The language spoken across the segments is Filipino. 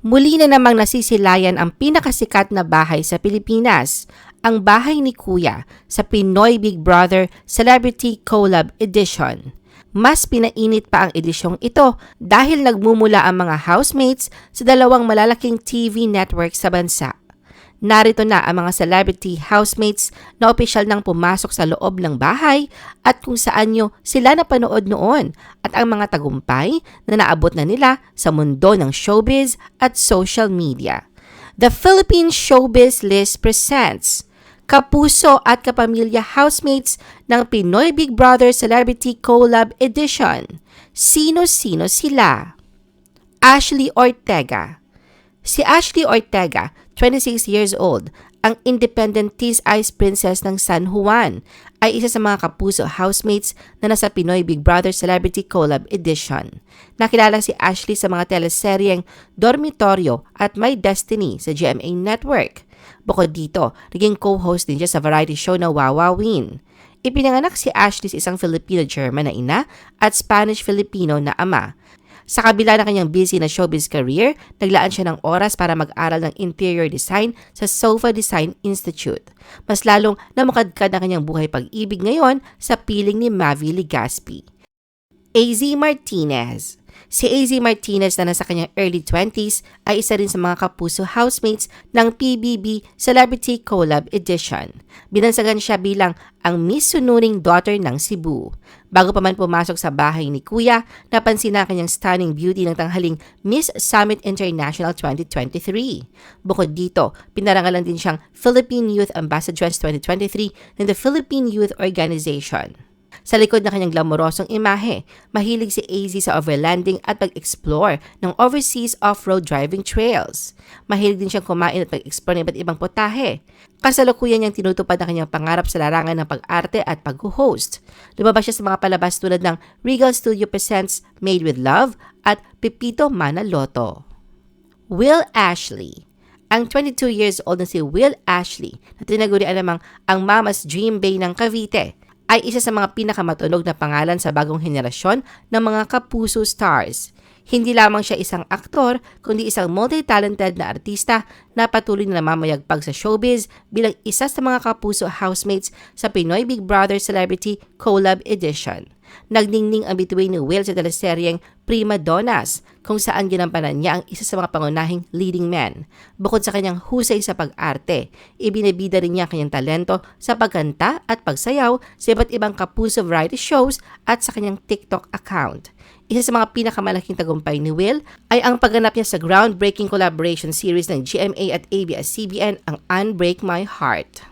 Muli na namang nasisilayan ang pinakasikat na bahay sa Pilipinas, ang bahay ni Kuya sa Pinoy Big Brother Celebrity Collab Edition. Mas pinainit pa ang edisyong ito dahil nagmumula ang mga housemates sa dalawang malalaking TV network sa bansa. Narito na ang mga celebrity housemates na opisyal nang pumasok sa loob ng bahay at kung saan nyo sila napanood noon at ang mga tagumpay na naabot na nila sa mundo ng showbiz at social media. The Philippine Showbiz List presents Kapuso at Kapamilya Housemates ng Pinoy Big Brother Celebrity Collab Edition. Sino-sino sila? Ashley Ortega Si Ashley Ortega, 26 years old, ang independent Tease Ice Princess ng San Juan, ay isa sa mga kapuso housemates na nasa Pinoy Big Brother Celebrity Collab Edition. Nakilala si Ashley sa mga teleseryeng Dormitorio at My Destiny sa GMA Network. Bukod dito, naging co-host din siya sa variety show na Wawawin. Ipinanganak si Ashley sa isang Filipino-German na ina at Spanish-Filipino na ama. Sa kabila ng kanyang busy na showbiz career, naglaan siya ng oras para mag-aral ng interior design sa Sofa Design Institute. Mas lalong namakadkad ang kanyang buhay pag-ibig ngayon sa piling ni Mavi Legaspi. AZ Martinez Si AZ Martinez na nasa kanyang early 20s ay isa rin sa mga kapuso housemates ng PBB Celebrity Collab Edition. Binansagan siya bilang ang Miss Sunuring Daughter ng Cebu. Bago pa man pumasok sa bahay ni Kuya, napansin na kanyang stunning beauty ng tanghaling Miss Summit International 2023. Bukod dito, pinarangalan din siyang Philippine Youth Ambassadress 2023 ng the Philippine Youth Organization. Sa likod ng kanyang glamorosong imahe, mahilig si AZ sa overlanding at pag-explore ng overseas off-road driving trails. Mahilig din siyang kumain at pag-explore ng iba't ibang putahe. Kasalukuyan niyang tinutupad ang kanyang pangarap sa larangan ng pag-arte at pag-host. Lumabas siya sa mga palabas tulad ng Regal Studio Presents Made with Love at Pepito Manaloto. Will Ashley ang 22 years old na si Will Ashley na tinagurian namang ang Mama's Dream Bay ng Cavite ay isa sa mga pinakamatunog na pangalan sa bagong henerasyon ng mga kapuso stars. Hindi lamang siya isang aktor, kundi isang multi-talented na artista na patuloy na namamayagpag sa showbiz bilang isa sa mga kapuso housemates sa Pinoy Big Brother Celebrity Collab Edition. Nagningning ang bituin ni Will sa teleseryeng Prima Donnas, kung saan ginampanan niya ang isa sa mga pangunahing leading men. Bukod sa kanyang husay sa pag-arte, ibinibida rin niya kanyang talento sa pagkanta at pagsayaw sa iba't ibang kapuso variety shows at sa kanyang TikTok account. Isa sa mga pinakamalaking tagumpay ni Will ay ang pagganap niya sa groundbreaking collaboration series ng GMA at ABS-CBN ang Unbreak My Heart.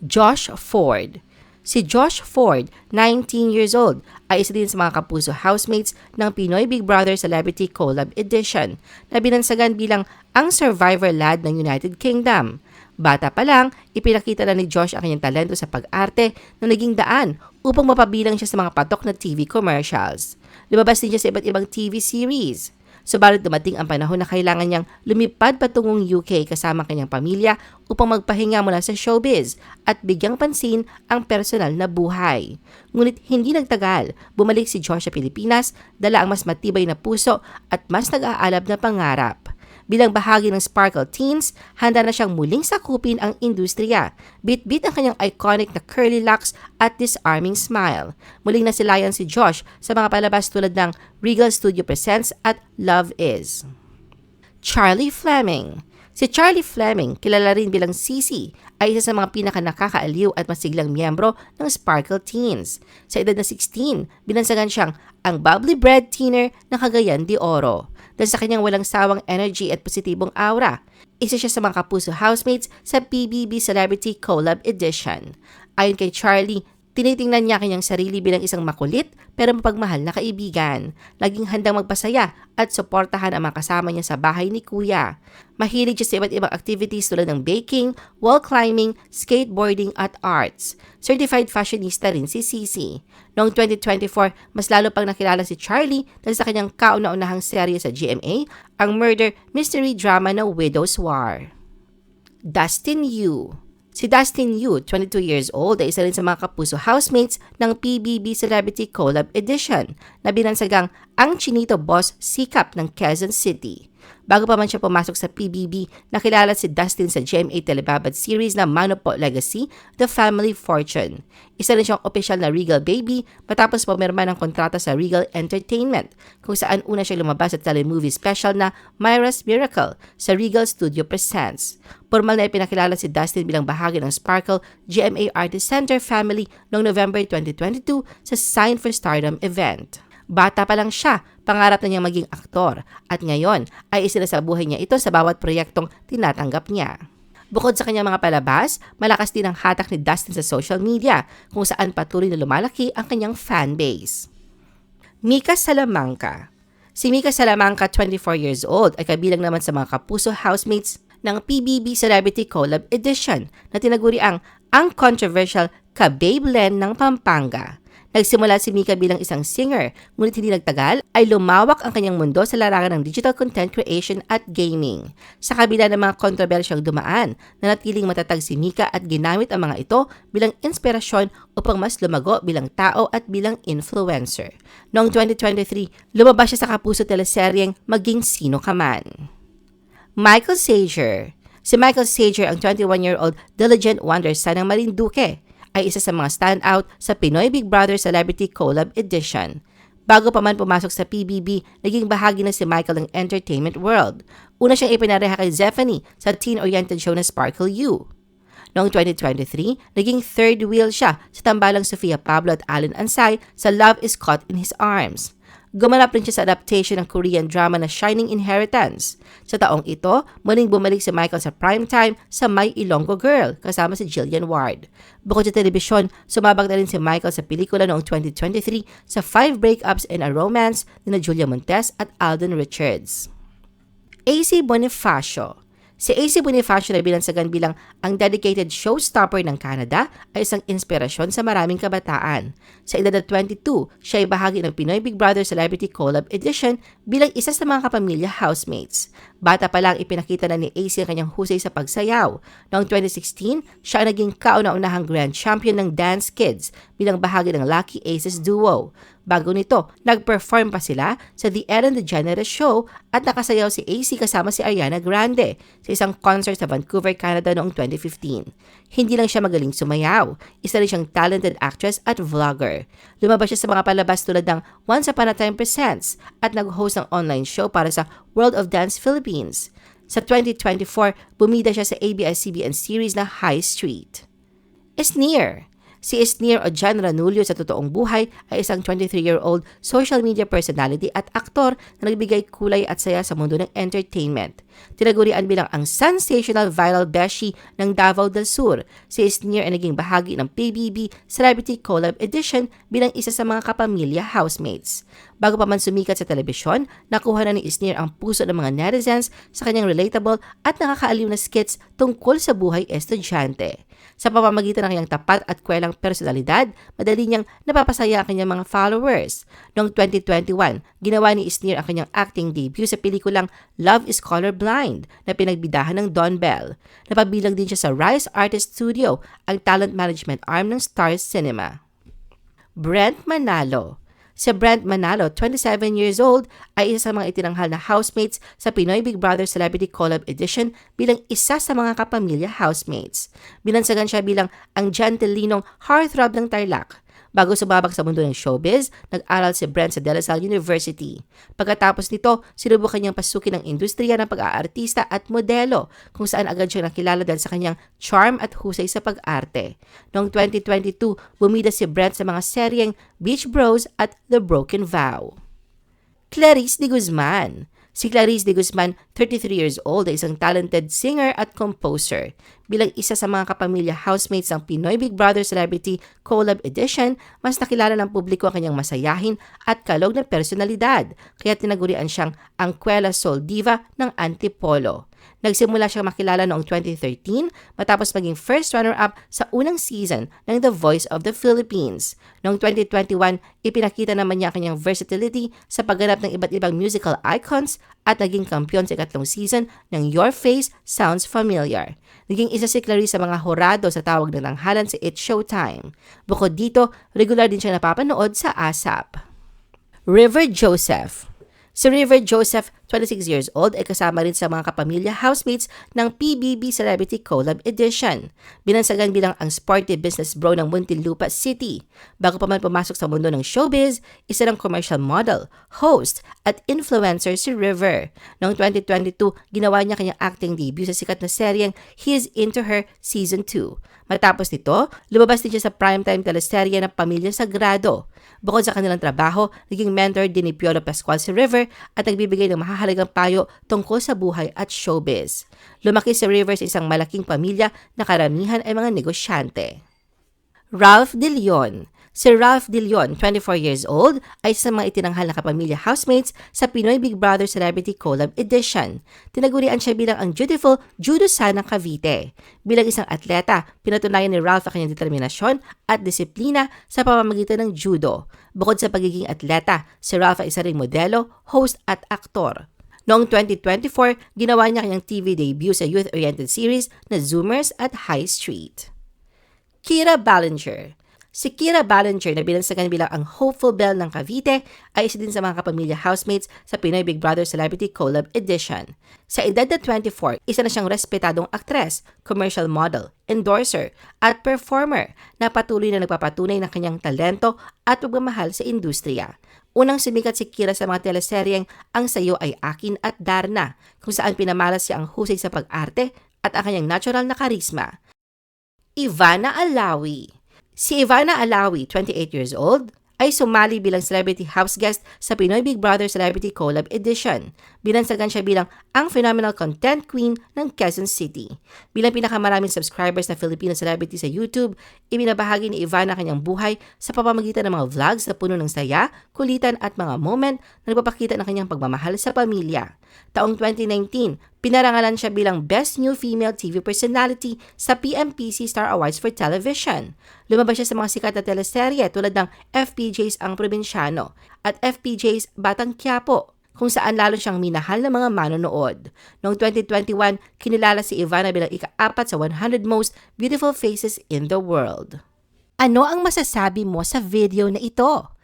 Josh Ford Si Josh Ford, 19 years old, ay isa din sa mga kapuso housemates ng Pinoy Big Brother Celebrity Collab Edition na binansagan bilang ang survivor lad ng United Kingdom. Bata pa lang, ipinakita na ni Josh ang kanyang talento sa pag-arte na naging daan upang mapabilang siya sa mga patok na TV commercials. Lumabas din siya sa iba't ibang TV series. Subalit dumating ang panahon na kailangan niyang lumipad patungong UK kasama kanyang pamilya upang magpahinga mula sa showbiz at bigyang pansin ang personal na buhay. Ngunit hindi nagtagal, bumalik si Josh sa Pilipinas, dala ang mas matibay na puso at mas nag-aalab na pangarap. Bilang bahagi ng Sparkle Teens, handa na siyang muling sakupin ang industriya. Bit-bit ang kanyang iconic na curly locks at disarming smile. Muling nasilayan si Josh sa mga palabas tulad ng Regal Studio Presents at Love Is. Charlie Fleming Si Charlie Fleming, kilala rin bilang Sisi, ay isa sa mga pinaka nakakaaliw at masiglang miyembro ng Sparkle Teens. Sa edad na 16, binansagan siyang ang bubbly bread teener ng Cagayan de Oro dahil sa kanyang walang sawang energy at positibong aura. Isa siya sa mga kapuso housemates sa PBB Celebrity Collab Edition. Ayon kay Charlie, Tinitingnan niya kanyang sarili bilang isang makulit pero mapagmahal na kaibigan. Laging handang magpasaya at suportahan ang mga kasama niya sa bahay ni Kuya. Mahilig siya sa iba't ibang activities tulad ng baking, wall climbing, skateboarding at arts. Certified fashionista rin si Sisi. Noong 2024, mas lalo pang nakilala si Charlie dahil sa kanyang kauna-unahang serye sa GMA, ang murder mystery drama na Widow's War. Dustin Yu Si Dustin Yu, 22 years old, ay isa rin sa mga kapuso housemates ng PBB Celebrity Collab Edition na binansagang ang Chinito Boss Sikap ng Quezon City. Bago pa man siya pumasok sa PBB, nakilala si Dustin sa GMA Telebabad series na Manopo Legacy, The Family Fortune. Isa rin siyang opisyal na Regal Baby matapos pumirma ng kontrata sa Regal Entertainment, kung saan una siya lumabas sa telemovie special na Myra's Miracle sa Regal Studio Presents. Formal na ipinakilala si Dustin bilang bahagi ng Sparkle GMA Artist Center family noong November 2022 sa Sign for Stardom event. Bata pa lang siya, pangarap na niyang maging aktor at ngayon ay isinasabuhay niya ito sa bawat proyektong tinatanggap niya. Bukod sa kanyang mga palabas, malakas din ang hatak ni Dustin sa social media kung saan patuloy na lumalaki ang kanyang fanbase. Mika Salamanca Si Mika Salamanca, 24 years old, ay kabilang naman sa mga kapuso housemates ng PBB Celebrity Collab Edition na tinaguri ang ang controversial Ka-Babe Len ng Pampanga. Nagsimula si Mika bilang isang singer, ngunit hindi nagtagal ay lumawak ang kanyang mundo sa larangan ng digital content creation at gaming. Sa kabila ng mga kontrobersyang dumaan, nanatiling matatag si Mika at ginamit ang mga ito bilang inspirasyon upang mas lumago bilang tao at bilang influencer. Noong 2023, lumabas siya sa kapuso teleseryeng Maging Sino Ka Man. Michael Sager Si Michael Sager ang 21-year-old diligent wonder son ng Marinduque ay isa sa mga standout sa Pinoy Big Brother Celebrity Collab Edition. Bago pa man pumasok sa PBB, naging bahagi na si Michael ng entertainment world. Una siyang ipinareha kay Zephanie sa teen-oriented show na Sparkle U. Noong 2023, naging third wheel siya sa tambalang Sofia Pablo at Alan Ansay sa Love is Caught in His Arms. Gumanap rin siya sa adaptation ng Korean drama na Shining Inheritance. Sa taong ito, muling bumalik si Michael sa primetime sa My Ilonggo Girl kasama si Jillian Ward. Bukod sa telebisyon, sumabak na rin si Michael sa pelikula noong 2023 sa Five Breakups and a Romance ni na Julia Montes at Alden Richards. AC Bonifacio Si AC Bonifacio na bilansagan bilang ang dedicated showstopper ng Canada ay isang inspirasyon sa maraming kabataan. Sa edad na 22, siya ay bahagi ng Pinoy Big Brother Celebrity Collab Edition bilang isa sa mga kapamilya housemates. Bata pa lang ipinakita na ni AC ang kanyang husay sa pagsayaw. Noong 2016, siya ang naging kauna-unahang grand champion ng Dance Kids bilang bahagi ng Lucky Aces Duo. Bago nito, nag-perform pa sila sa The Ellen DeGeneres Show at nakasayaw si AC kasama si Ariana Grande sa isang concert sa Vancouver, Canada noong 2015. Hindi lang siya magaling sumayaw, isa rin siyang talented actress at vlogger. Lumabas siya sa mga palabas tulad ng Once Upon a Time Presents at nag-host ng online show para sa World of Dance Philippines. Sa 2024, bumida siya sa ABS-CBN series na High Street. Esneer Si Isnir o John Ranulio sa totoong buhay ay isang 23-year-old social media personality at aktor na nagbigay kulay at saya sa mundo ng entertainment. Tinagurian bilang ang sensational viral beshi ng Davao del Sur. Si Isnir ay naging bahagi ng PBB Celebrity Collab Edition bilang isa sa mga kapamilya housemates. Bago pa man sumikat sa telebisyon, nakuha na ni Isnir ang puso ng mga netizens sa kanyang relatable at nakakaaliw na skits tungkol sa buhay estudyante. Sa pamamagitan ng kanyang tapat at kwelang personalidad, madali niyang napapasaya ang kanyang mga followers. Noong 2021, ginawa ni Isnir ang kanyang acting debut sa pelikulang Love is Colorblind na pinagbidahan ng Don Bell. Napabilang din siya sa Rise Artist Studio, ang talent management arm ng Stars Cinema. Brent Manalo Si Brent Manalo, 27 years old, ay isa sa mga itinanghal na housemates sa Pinoy Big Brother Celebrity Collab Edition bilang isa sa mga kapamilya housemates. Binansagan siya bilang ang gentelinong heartthrob ng Tarlac Bago sumabak sa mundo ng showbiz, nag-aral si Brent sa De La Salle University. Pagkatapos nito, sinubukan niyang pasukin ang industriya ng pag-aartista at modelo, kung saan agad siya nakilala dahil sa kanyang charm at husay sa pag-arte. Noong 2022, bumida si Brent sa mga seryeng Beach Bros at The Broken Vow. Clarice de Guzman Si Clarice de Guzman, 33 years old, ay isang talented singer at composer. Bilang isa sa mga kapamilya housemates ng Pinoy Big Brother Celebrity Collab Edition, mas nakilala ng publiko ang kanyang masayahin at kalog na personalidad, kaya tinagurian siyang ang Quella Soul Diva ng Antipolo. Nagsimula siyang makilala noong 2013 matapos maging first runner-up sa unang season ng The Voice of the Philippines. Noong 2021, ipinakita naman niya kanyang versatility sa pagganap ng iba't ibang musical icons at naging kampiyon sa ikatlong season ng Your Face Sounds Familiar. Naging isa si Clarice sa mga horado sa tawag ng tanghalan sa It's Showtime. Bukod dito, regular din siya napapanood sa ASAP. River Joseph Si River Joseph, 26 years old, ay kasama rin sa mga kapamilya housemates ng PBB Celebrity Collab Edition. Binansagan bilang ang sporty business bro ng Muntinlupa City. Bago pa man pumasok sa mundo ng showbiz, isa ng commercial model, host, at influencer si River. Noong 2022, ginawa niya kanyang acting debut sa sikat na seryeng He's Into Her Season 2. Matapos nito, lumabas din siya sa primetime teleserye ng Pamilya Sagrado. Bukod sa kanilang trabaho, naging mentor din ni Piolo Pascual si River at nagbibigay ng mahahalagang payo tungkol sa buhay at showbiz. Lumaki si River sa isang malaking pamilya na karamihan ay mga negosyante. Ralph De Leon Si Ralph De Leon, 24 years old, ay isa sa mga itinanghal na kapamilya housemates sa Pinoy Big Brother Celebrity Collab Edition. Tinagurian siya bilang ang beautiful Judo San ng Cavite. Bilang isang atleta, pinatunayan ni Ralph ang kanyang determinasyon at disiplina sa pamamagitan ng judo. Bukod sa pagiging atleta, si Ralph ay isa ring modelo, host at aktor. Noong 2024, ginawa niya kanyang TV debut sa youth-oriented series na Zoomers at High Street. Kira Ballinger Si Kira Ballinger na binansagan bilang ang Hopeful Belle ng Cavite ay isa din sa mga kapamilya housemates sa Pinoy Big Brother Celebrity Collab Edition. Sa edad na 24, isa na siyang respetadong aktres, commercial model, endorser, at performer na patuloy na nagpapatunay ng kanyang talento at pagmamahal sa industriya. Unang sumikat si Kira sa mga teleseryeng Ang Sayo Ay Akin at Darna, kung saan pinamalas siya ang husay sa pag-arte at ang kanyang natural na karisma. Ivana Alawi Si Ivana Alawi, 28 years old, ay sumali bilang celebrity house guest sa Pinoy Big Brother Celebrity Collab Edition. Binansagan siya bilang ang phenomenal content queen ng Quezon City. Bilang pinakamaraming subscribers na Filipino celebrity sa YouTube, ibinabahagi ni Ivana kanyang buhay sa pamamagitan ng mga vlogs na puno ng saya, kulitan at mga moment na nagpapakita ng kanyang pagmamahal sa pamilya. Taong 2019, pinarangalan siya bilang Best New Female TV Personality sa PMPC Star Awards for Television. Lumabas siya sa mga sikat na teleserye tulad ng FPJ's Ang Probinsyano at FPJ's Batang Quiapo kung saan lalo siyang minahal ng mga manonood. Noong 2021, kinilala si Ivana bilang ika-apat sa 100 most beautiful faces in the world. Ano ang masasabi mo sa video na ito?